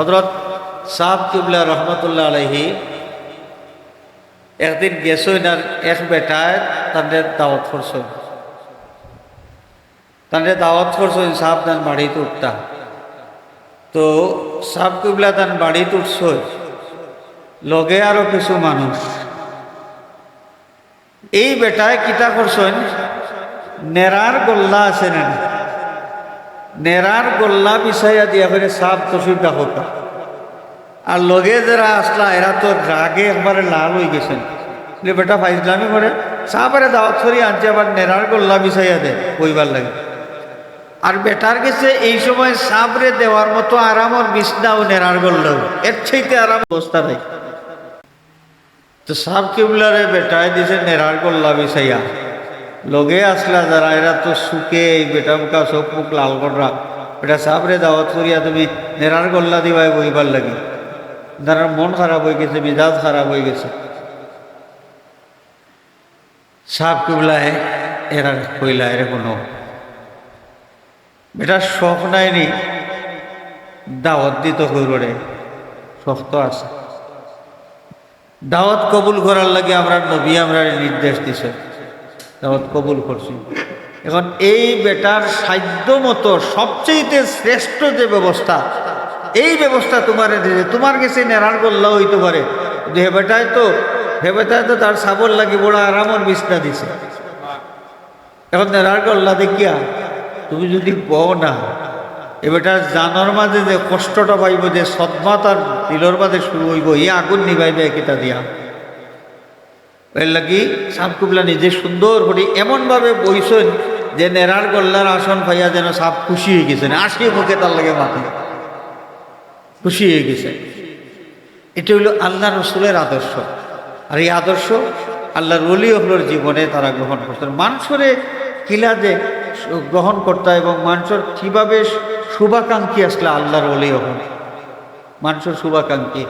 হজরত সাহ কিবলা রহমতুল্লাহ আলহি একদিন গেছইন আর এক বেটায় তাদের দাওয়াত করছেন। তাদের দাওয়াত করছেন সাহ তান বাড়িতে উঠতা। তো সাহ কিবলা তান বাড়িতে উঠছই লগে আরও কিছু মানুষ। এই বেটায় কিতা করছেন? নেরার গোল্লা আছে না নেরার গোল্লা বিছাইয়া দিয়া করে সাপ তসির ডাকতা আর লগে যারা আসলা, এরা তো রাগে একবারে লাল হয়ে গেছেন। বেটা ফাইজলামি করে, সাপারে দাওয়াত করি আনছে, আবার নেরার গোল্লা বিছাইয়া দে বইবার লাগে। আর বেটার কাছে এই সময় সাপরে দেওয়ার মতো আরামর বিছনাও নেরার গোল্লাও। এর চাইতে আরাম অবস্থা নেই। তো সাপ কিবলারে বেটায় দিছে নেরার গোল্লা বিছাইয়া লগে আসলা যারা, এরা তো সুখে, এই বেটা মুখা চোখ মুখ লাল করা। বেটা সাপরে দাওয়াত করিয়া তুমি নেরার গল্লা দিবাই বইবার লাগি। যারা মন খারাপ হয়ে গেছে, মিজাজ খারাপ হয়ে গেছে। সাপ কিবলায়, এরা কইলা, এর কোনো, বেটার শখ নাইনি দাওয়াত দিত করে শখ তো আছে। দাওয়াত কবুল করার লাগে আমরা নবী আমরা নির্দেশ দিছে। কবুল করছি। এখন এই বেটার সাধ্য মতো সবচেয়ে শ্রেষ্ঠ যে ব্যবস্থা, এই ব্যবস্থা তোমার তোমার কাছে নেরার গোল্লা হইতে পারে। কিন্তু হে বেটায় তো, হে বেটায় তো তার সাবল লাগে বড় আরামর বিছনা দিছে। এখন নেরার গোল্লা দেখিয়া, তুমি যদি বও না, এ বেটার জানার মাঝে যে কষ্টটা পাইব, যে সদমা তার দিলর মাঝে শুরু হইব, এই আগুন নিবাইবে কিতা দিয়া। এর লাগি সাপ কুবলা নিজে সুন্দর করে, এমনভাবে বইছেন যে নেরার গল্লার আসন পাইয়া যেন সাপ খুশি হয়ে গেছেন আসি মুখে তার লাগে মাথায় খুশি হয়ে গেছে। এটা হলো আল্লাহ রসুলের আদর্শ। আর এই আদর্শ আল্লাহর অলি হলোর জীবনে তারা গ্রহণ করতেন মানুষরে কিলা যে গ্রহণ করতে এবং মানুষের কীভাবে শুভাকাঙ্ক্ষী আসলে আল্লাহর অলি হল মানুষের শুভাকাঙ্ক্ষী।